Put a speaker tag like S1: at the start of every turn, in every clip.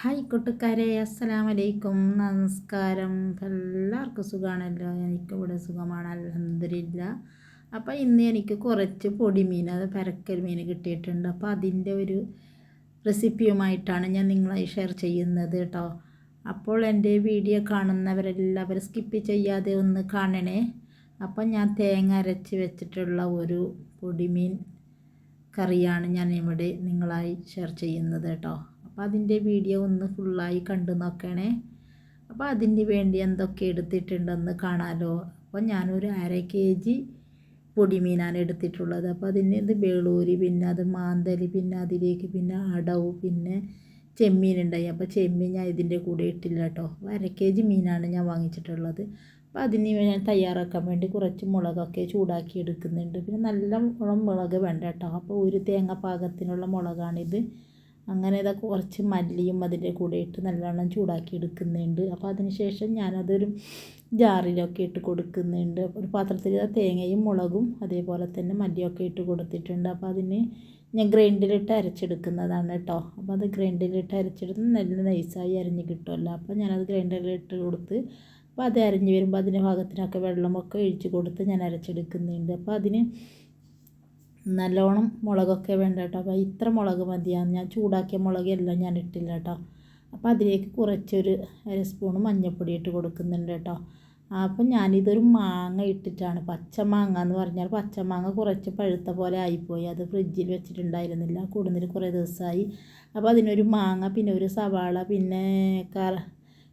S1: Hi കൂട്ടുകാരെ അസ്സലാം വലൈക്കും നമസ്കാരം. എല്ലാവർക്കും സുഖമാണല്ലോ എനിക്കിവിടെ സുഖമാണ് അലഹമില്ല അപ്പോൾ ഇന്ന് എനിക്ക് കുറച്ച് പൊടിമീൻ അത് പരക്കൽ മീൻ കിട്ടിയിട്ടുണ്ട്. അപ്പോൾ അതിന്റെ ഒരു റെസിപ്പിയുമായിട്ടാണ് ഞാൻ നിങ്ങളായി ഷെയർ ചെയ്യുന്നത് കേട്ടോ. അപ്പോൾ എന്റെ വീഡിയോ കാണുന്നവരെല്ലാവരും സ്കിപ്പ് ചെയ്യാതെ ഒന്ന് കാണണേ. അപ്പം ഞാൻ തേങ്ങ അരച്ച് വെച്ചിട്ടുള്ള ഒരു പൊടിമീൻ കറിയാണ് ഞാൻ ഇവിടെ നിങ്ങളായി ഷെയർ ചെയ്യുന്നത് കേട്ടോ. അപ്പോൾ അതിന്റെ വീഡിയോ ഒന്ന് ഫുള്ളായി കണ്ടു നോക്കണേ. അപ്പോൾ അതിന് വേണ്ടി എന്തൊക്കെ എടുത്തിട്ടുണ്ടെന്ന് കാണാലോ. അപ്പോൾ ഞാനൊരു അര കെ ജി പൊടിമീനാണ് എടുത്തിട്ടുള്ളത്. അപ്പോൾ അതിന് ഇത് വേളൂരി പിന്നെ അത് മാന്തലി പിന്നെ അതിലേക്ക് പിന്നെ അടവ് പിന്നെ ചെമ്മീൻ ഉണ്ടായി. അപ്പോൾ ചെമ്മീൻ ഞാൻ ഇതിന്റെ കൂടെ ഇട്ടില്ല കേട്ടോ അര കെ ജി മീനാണ് ഞാൻ വാങ്ങിച്ചിട്ടുള്ളത്. അപ്പോൾ അതിന് ഞാൻ തയ്യാറാക്കാൻ വേണ്ടി കുറച്ച് മുളകൊക്കെ ചൂടാക്കി എടുക്കുന്നുണ്ട്. പിന്നെ നല്ല മുളക് വേണ്ട കേട്ടോ അപ്പോൾ ഒരു തേങ്ങ പാകത്തിനുള്ള മുളകാണിത്. അങ്ങനെ ഇതൊക്കെ കുറച്ച് മല്ലിയും അതിന്റെ കൂടെ ഇട്ട് നല്ലോണം ചൂടാക്കി എടുക്കുന്നുണ്ട്. അപ്പോൾ അതിന് ശേഷം ഞാനതൊരു ജാറിലൊക്കെ ഇട്ട് കൊടുക്കുന്നുണ്ട്. ഒരു പാത്രത്തിൽ തേങ്ങയും മുളകും അതേപോലെ തന്നെ മല്ലിയൊക്കെ ഇട്ട് കൊടുത്തിട്ടുണ്ട്. അപ്പോൾ അതിന് ഞാൻ ഗ്രൈൻഡിലിട്ട് അരച്ചെടുക്കുന്നതാണ് കേട്ടോ അപ്പോൾ അത് ഗ്രൈൻഡിലിട്ട് അരച്ചെടുത്ത് നല്ല നൈസായി അരിഞ്ഞ് കിട്ടുമല്ലോ അപ്പോൾ ഞാനത് ഗ്രൈൻഡറിലിട്ട് കൊടുത്ത് അപ്പോൾ അത് അരിഞ്ഞ് വരുമ്പോൾ അതിന്റെ ഭാഗത്തിനൊക്കെ വെള്ളമൊക്കെ ഒഴിച്ച് കൊടുത്ത് ഞാൻ അരച്ചെടുക്കുന്നുണ്ട്. അപ്പോൾ അതിന് നല്ലോണം മുളകൊക്കെ വേണ്ട കേട്ടോ അപ്പോൾ ഇത്ര മുളക് മതിയാണ് ഞാൻ ചൂടാക്കിയ മുളകെല്ലാം ഞാൻ ഇട്ടില്ല കേട്ടോ അപ്പോൾ അതിലേക്ക് കുറച്ചൊരു അര സ്പൂണ് മഞ്ഞൾപ്പൊടി ഇട്ട് കൊടുക്കുന്നുണ്ട് കേട്ടോ അപ്പം ഞാനിതൊരു മാങ്ങ ഇട്ടിട്ടാണ്. പച്ചമാങ്ങ എന്ന് പറഞ്ഞാൽ പച്ചമാങ്ങ കുറച്ച് പഴുത്ത പോലെ ആയിപ്പോയി. അത് ഫ്രിഡ്ജിൽ വെച്ചിട്ടുണ്ടായിരുന്നില്ല. കൂടുതൽ കുറേ ദിവസമായി. അപ്പോൾ അതിനൊരു മാങ്ങ പിന്നെ ഒരു സവാള പിന്നെ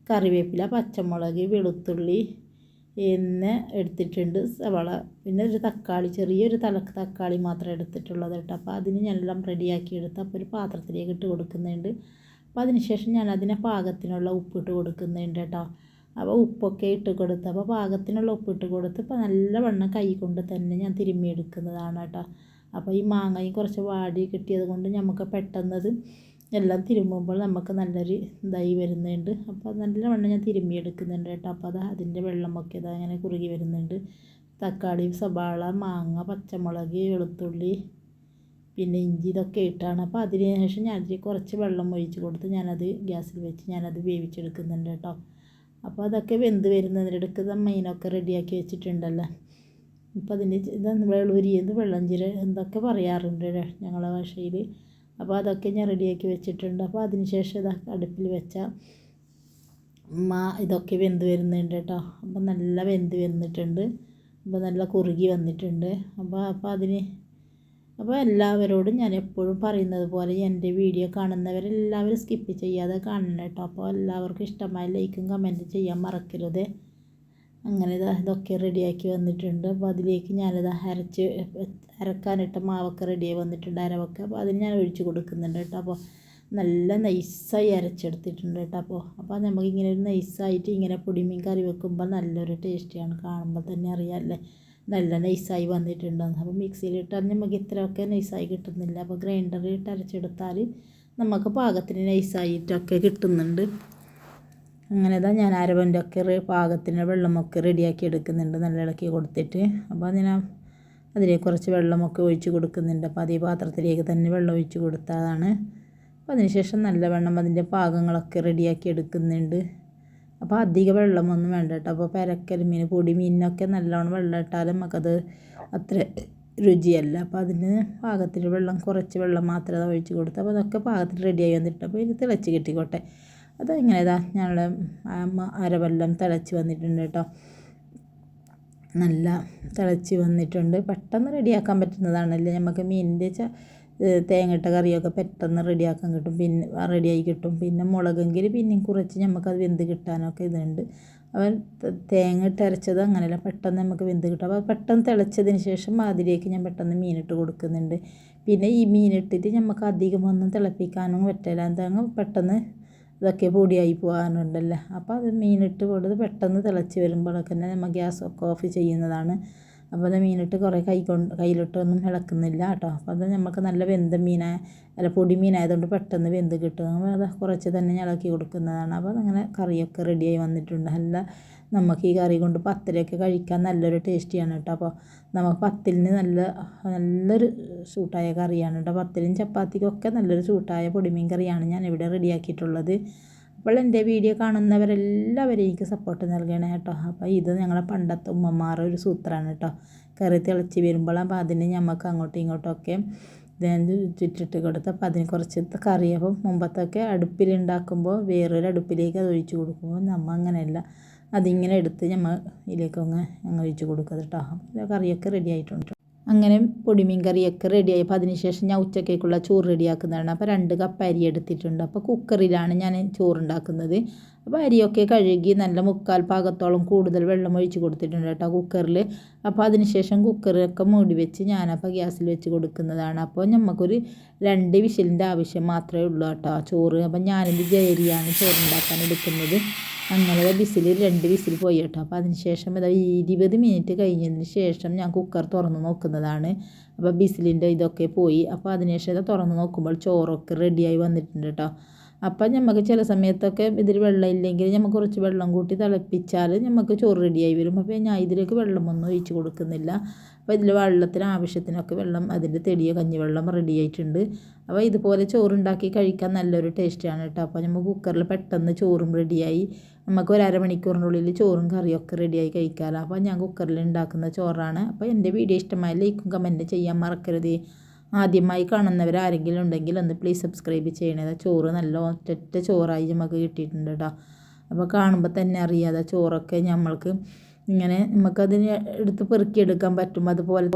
S1: കറിവേപ്പില പച്ചമുളക് വെളുത്തുള്ളി പിന്നെ എടുത്തിട്ടുണ്ട് സവാള പിന്നെ ഒരു തക്കാളി ചെറിയൊരു തല തക്കാളി മാത്രമേ എടുത്തിട്ടുള്ളത് കേട്ടോ. അപ്പോൾ അതിന് ഞാനെല്ലാം റെഡിയാക്കി എടുത്ത് അപ്പോൾ ഒരു പാത്രത്തിലേക്ക് ഇട്ട് കൊടുക്കുന്നുണ്ട്. അപ്പോൾ അതിനുശേഷം ഞാൻ അതിനെ പാകത്തിനുള്ള ഉപ്പിട്ട് കൊടുക്കുന്നുണ്ട് കേട്ടോ. അപ്പോൾ ഉപ്പൊക്കെ ഇട്ട് കൊടുത്ത് അപ്പോൾ പാകത്തിനുള്ള ഉപ്പിട്ട് കൊടുത്ത് ഇപ്പോൾ നല്ലവണ്ണം കൈ കൊണ്ട് തന്നെ ഞാൻ തിരുമ്മിയെടുക്കുന്നതാണ് കേട്ടോ. അപ്പോൾ ഈ മാങ്ങയും കുറച്ച് വാടി കിട്ടിയത് കൊണ്ട് നമുക്ക് പെട്ടെന്നത് എല്ലാം തിരുമ്മുമ്പോൾ നമുക്ക് നല്ലൊരു ഇതായി വരുന്നുണ്ട്. അപ്പോൾ നല്ലവണ്ണം ഞാൻ തിരുമ്മിയെടുക്കുന്നുണ്ട് കേട്ടോ. അപ്പോൾ അത് അതിന്റെ വെള്ളമൊക്കെ ഇതാ അങ്ങനെ കുറുകി വരുന്നുണ്ട്. തക്കാളി സവാള മാങ്ങ പച്ചമുളക് വെളുത്തുള്ളി പിന്നെ ഇഞ്ചി ഇതൊക്കെ ഇട്ടാണ്. അപ്പോൾ അതിന് ശേഷം അതിൽ കുറച്ച് വെള്ളം ഒഴിച്ച് കൊടുത്ത് ഞാനത് ഗ്യാസിൽ വെച്ച് ഞാനത് വേവിച്ചെടുക്കുന്നുണ്ട് കേട്ടോ. അപ്പോൾ അതൊക്കെ വെന്ത് വരുന്നതിനിടയ്ക്ക് മീനൊക്കെ റെഡിയാക്കി വെച്ചിട്ടുണ്ടല്ലോ. അപ്പോൾ അതിന്റെ ഇത് വെള്ളം ചീര എന്തൊക്കെ പറയാറുണ്ട് ഞങ്ങളെ ഭാഷയിൽ. അപ്പോൾ അതൊക്കെ ഞാൻ റെഡിയാക്കി വെച്ചിട്ടുണ്ട്. അപ്പോൾ അതിന് ശേഷം ഇതാ അടുപ്പിൽ വെച്ച മാ ഇതൊക്കെ വെന്ത് വരുന്നുണ്ട് കേട്ടോ. അപ്പോൾ നല്ല വെന്ത് വന്നിട്ടുണ്ട്. അപ്പോൾ നല്ല കുറുകി വന്നിട്ടുണ്ട്. അപ്പോൾ അപ്പോൾ അതിന് അപ്പോൾ എല്ലാവരോടും ഞാൻ എപ്പോഴും പറയുന്നത് പോലെ എന്റെ വീഡിയോ കാണുന്നവരെല്ലാവരും സ്കിപ്പ് ചെയ്യാതെ കാണണം കേട്ടോ. അപ്പോൾ എല്ലാവർക്കും ഇഷ്ടമായ ലൈക്കും കമന്റും ചെയ്യാൻ മറക്കരുത്. അങ്ങനെ ഇതാ ഇതൊക്കെ റെഡിയാക്കി വന്നിട്ടുണ്ട്. അപ്പോൾ അതിലേക്ക് ഞാനിത് അരച്ച് അരക്കാനിട്ട മാവൊക്കെ റെഡിയായി വന്നിട്ടുണ്ട് അരവൊക്കെ. അപ്പോൾ അതിന് ഞാൻ ഒഴിച്ച് കൊടുക്കുന്നുണ്ട് കേട്ടോ. അപ്പോൾ നല്ല നൈസായി അരച്ചെടുത്തിട്ടുണ്ട് കേട്ടോ. അപ്പോൾ അപ്പോൾ നമുക്ക് ഇങ്ങനെ ഒരു നൈസായിട്ട് ഇങ്ങനെ പൊടിമീൻ കറി വെക്കുമ്പോൾ നല്ലൊരു ടേസ്റ്റിയാണ്. കാണുമ്പോൾ തന്നെ അറിയാമല്ലേ നല്ല നൈസായി വന്നിട്ടുണ്ടെന്ന്. അപ്പോൾ മിക്സിയിലിട്ടാൽ നമുക്ക് ഇത്രയൊക്കെ നൈസായി കിട്ടുന്നില്ല. അപ്പോൾ ഗ്രൈൻഡറിലിട്ട് അരച്ചെടുത്താൽ നമുക്ക് പാകത്തിന് നൈസായിട്ടൊക്കെ കിട്ടുന്നുണ്ട്. അങ്ങനെ ഇതാ ഞാൻ അരവന്റെ ഒക്കെ പാകത്തിന് വെള്ളമൊക്കെ റെഡിയാക്കി എടുക്കുന്നുണ്ട് നല്ല ഇളക്കി കൊടുത്തിട്ട്. അപ്പോൾ അതിന് അതിലേക്ക് കുറച്ച് വെള്ളമൊക്കെ ഒഴിച്ച് കൊടുക്കുന്നുണ്ട്. അപ്പോൾ അതേ പാത്രത്തിലേക്ക് തന്നെ വെള്ളം ഒഴിച്ച് കൊടുത്തതാണ്. അപ്പോൾ അതിനുശേഷം നല്ലവണ്ണം അതിന്റെ പാകങ്ങളൊക്കെ റെഡിയാക്കി എടുക്കുന്നുണ്ട്. അപ്പോൾ അധിക വെള്ളമൊന്നും വേണ്ട കേട്ടോ. അപ്പോൾ പെരക്കരിമീൻ മീൻ പൊടി മീനിനൊക്കെ നല്ലോണം വെള്ളം ഇട്ടാലും നമുക്കത് അത്ര രുചിയല്ല. അപ്പോൾ അതിന് പാകത്തിന് വെള്ളം കുറച്ച് വെള്ളം മാത്രമേ ഒഴിച്ച് കൊടുത്തു അപ്പോൾ അതൊക്കെ പാകത്തിന് റെഡിയായി വന്നിട്ട് അപ്പോൾ ഇത് തിളച്ച് കിട്ടിക്കോട്ടെ. അത് ഇങ്ങനെ ഇതാ ഞങ്ങൾ അരവെല്ലാം തിളച്ച് വന്നിട്ടുണ്ട് കേട്ടോ. നല്ല തിളച്ച് വന്നിട്ടുണ്ട്. പെട്ടെന്ന് റെഡിയാക്കാൻ പറ്റുന്നതാണല്ലേ? നമുക്ക് മീനിന്റെ ച തേങ്ങട്ട കറിയൊക്കെ പെട്ടെന്ന് റെഡിയാക്കാൻ കിട്ടും. പിന്നെ റെഡിയായി കിട്ടും. പിന്നെ മുളകെങ്കിൽ പിന്നെയും കുറച്ച് നമുക്കത് വെന്ത് കിട്ടാനൊക്കെ ഇതുണ്ട്. അവൻ തേങ്ങ ഇട്ട് അരച്ചത് അങ്ങനെയല്ല. പെട്ടെന്ന് നമുക്ക് വെന്ത് കിട്ടും. അപ്പോൾ പെട്ടെന്ന് തിളച്ചതിന് ശേഷം അതിലേക്ക് ഞാൻ പെട്ടെന്ന് മീനിട്ട് കൊടുക്കുന്നുണ്ട്. പിന്നെ ഈ മീനിട്ടിട്ട് നമുക്ക് അധികമൊന്നും തിളപ്പിക്കാനും പറ്റില്ല എന്താ പെട്ടെന്ന് ഇതൊക്കെ പൊടിയായി പോകാനുണ്ടല്ലേ. അപ്പോൾ അത് മീനിട്ട് കൊടുത്ത് പെട്ടെന്ന് തിളച്ച് വരുമ്പോഴൊക്കെ തന്നെ നമ്മൾ ഗ്യാസൊക്കെ ഓഫ് ചെയ്യുന്നതാണ്. അപ്പോൾ അത് മീനിട്ട് കുറേ കൈ കൊണ്ട് കയ്യിലിട്ടൊന്നും ഇളക്കുന്നില്ല കേട്ടോ. അപ്പോൾ അത് നമുക്ക് നല്ല വെന്ത മീനായ അല്ല പൊടി മീനായതുകൊണ്ട് പെട്ടെന്ന് വെന്ത് കിട്ടും. അപ്പോൾ അത് കുറച്ച് തന്നെ ഇളക്കി കൊടുക്കുന്നതാണ്. അപ്പോൾ അതങ്ങനെ കറിയൊക്കെ റെഡിയായി വന്നിട്ടുണ്ട്. നല്ല നമുക്ക് ഈ കറി കൊണ്ട് പത്തിലൊക്കെ കഴിക്കാൻ നല്ലൊരു ടേസ്റ്റിയാണ് കേട്ടോ. അപ്പോൾ നമുക്ക് പത്തലിന് നല്ല നല്ലൊരു സൂട്ടായ കറിയാണ് കേട്ടോ. പത്തലും ചപ്പാത്തിക്കൊക്കെ നല്ലൊരു സൂട്ടായ പൊടിമീൻ കറിയാണ് ഞാൻ ഇവിടെ റെഡിയാക്കിയിട്ടുള്ളത്. അപ്പോൾ എന്റെ വീഡിയോ കാണുന്നവരെല്ലാവരും എനിക്ക് സപ്പോർട്ട് നൽകണേ കേട്ടോ. അപ്പോൾ ഇത് ഞങ്ങളെ പണ്ടത്തെ ഉമ്മമാരുടെ ഒരു സൂത്രമാണ് കേട്ടോ. കറി തിളച്ച് വരുമ്പോൾ അപ്പോൾ അതിന് ഞമ്മക്ക് അങ്ങോട്ടും ഇങ്ങോട്ടൊക്കെ ചുറ്റിട്ട് കൊടുത്ത് അപ്പോൾ അതിന് കുറച്ച് കറി അപ്പം മുമ്പത്തൊക്കെ അടുപ്പിലുണ്ടാക്കുമ്പോൾ വേറൊരു അടുപ്പിലേക്ക് അത് ഒഴിച്ച് കൊടുക്കുമ്പോൾ നമ്മൾ അങ്ങനെയല്ല. അതിങ്ങനെ എടുത്ത് നമ്മൾ ഇതിലേക്ക് അങ്ങ് അങ്ങ് ഒഴിച്ച് കൊടുക്കുക കേട്ടോ. കറിയൊക്കെ റെഡി ആയിട്ടുണ്ട്. അങ്ങനെ പൊടിമീൻ കറിയൊക്കെ റെഡിയായി അപ്പോൾ അതിനുശേഷം ഞാൻ ഉച്ചക്കേക്കുള്ള ചോറ് റെഡിയാക്കുന്നതാണ് അപ്പോൾ രണ്ട് കപ്പ് അരി എടുത്തിട്ടുണ്ട്. അപ്പോൾ കുക്കറിലാണ് ഞാൻ ചോറുണ്ടാക്കുന്നത്. അപ്പോൾ അരിയൊക്കെ കഴുകി നല്ല മുക്കാൽ പാകത്തോളം കൂടുതൽ വെള്ളം ഒഴിച്ച് കൊടുത്തിട്ടുണ്ട് കേട്ടോ കുക്കറിൽ. അപ്പോൾ അതിനുശേഷം കുക്കറൊക്കെ മൂടി വെച്ച് ഞാനപ്പോൾ ഗ്യാസിൽ വെച്ച് കൊടുക്കുന്നതാണ്. അപ്പോൾ നമുക്കൊരു രണ്ട് വിശലിന്റെ ആവശ്യം മാത്രമേ ഉള്ളൂ കേട്ടോ ചോറ്. അപ്പം ഞാനിത് ജയരിയാണ് ചോറുണ്ടാക്കാൻ എടുക്കുന്നത്. അങ്ങനെ വിസിൽ രണ്ട് വിസിൽ പോയി കേട്ടോ. അപ്പോൾ അതിനുശേഷം ഇതാ ഇരുപത് മിനിറ്റ് കഴിഞ്ഞതിന് ശേഷം ഞാൻ കുക്കർ തുറന്ന് നോക്കുന്നതാണ്. അപ്പോൾ വിസിലിന്റെ ഇതൊക്കെ പോയി. അപ്പോൾ അതിനുശേഷം തുറന്ന് നോക്കുമ്പോൾ ചോറൊക്കെ റെഡിയായി വന്നിട്ടുണ്ട് കേട്ടോ. അപ്പം നമുക്ക് ചില സമയത്തൊക്കെ ഇതിൽ വെള്ളം ഇല്ലെങ്കിൽ നമുക്ക് കുറച്ച് വെള്ളം കൂട്ടി തിളപ്പിച്ചാൽ നമുക്ക് ചോറ് റെഡിയായി വരും. അപ്പോൾ ഞാൻ ഇതിലേക്ക് വെള്ളമൊന്നും ഒഴിച്ച് കൊടുക്കുന്നില്ല. അപ്പോൾ ഇതിൽ വെള്ളത്തിന് ആവശ്യത്തിനൊക്കെ വെള്ളം അതിന്റെ തെളിയ കഞ്ഞിവെള്ളം റെഡി ആയിട്ടുണ്ട്. അപ്പോൾ ഇതുപോലെ ചോറുണ്ടാക്കി കഴിക്കാൻ നല്ലൊരു ടേസ്റ്റാണ് കേട്ടോ. അപ്പോൾ നമുക്ക് കുക്കറിൽ പെട്ടെന്ന് ചോറും റെഡിയായി നമുക്ക് ഒരു അരമണിക്കൂറിനുള്ളിൽ ചോറും കറിയൊക്കെ റെഡിയായി കഴിക്കാമല്ലോ അപ്പോൾ ഞാൻ കുക്കറിൽ ഉണ്ടാക്കുന്ന ചോറാണ്. അപ്പോൾ എന്റെ വീഡിയോ ഇഷ്ടമായ ലൈക്കും കമന്റ് ചെയ്യാൻ മറക്കരുത്. ആദ്യമായി കാണുന്നവർ ആരെങ്കിലും ഉണ്ടെങ്കിൽ ഒന്ന് പ്ലീസ് സബ്സ്ക്രൈബ് ചെയ്യണേ. ചോറ് നല്ല ഒറ്റ ചോറായി നമുക്ക് കിട്ടിയിട്ടുണ്ട് കേട്ടോ അപ്പോൾ കാണുമ്പോൾ തന്നെ അറിയാതെ ചോറൊക്കെ നമ്മൾക്ക് ഇങ്ങനെ നമുക്കതിന് എടുത്ത് പെറുക്കിയെടുക്കാൻ പറ്റും. അതുപോലെ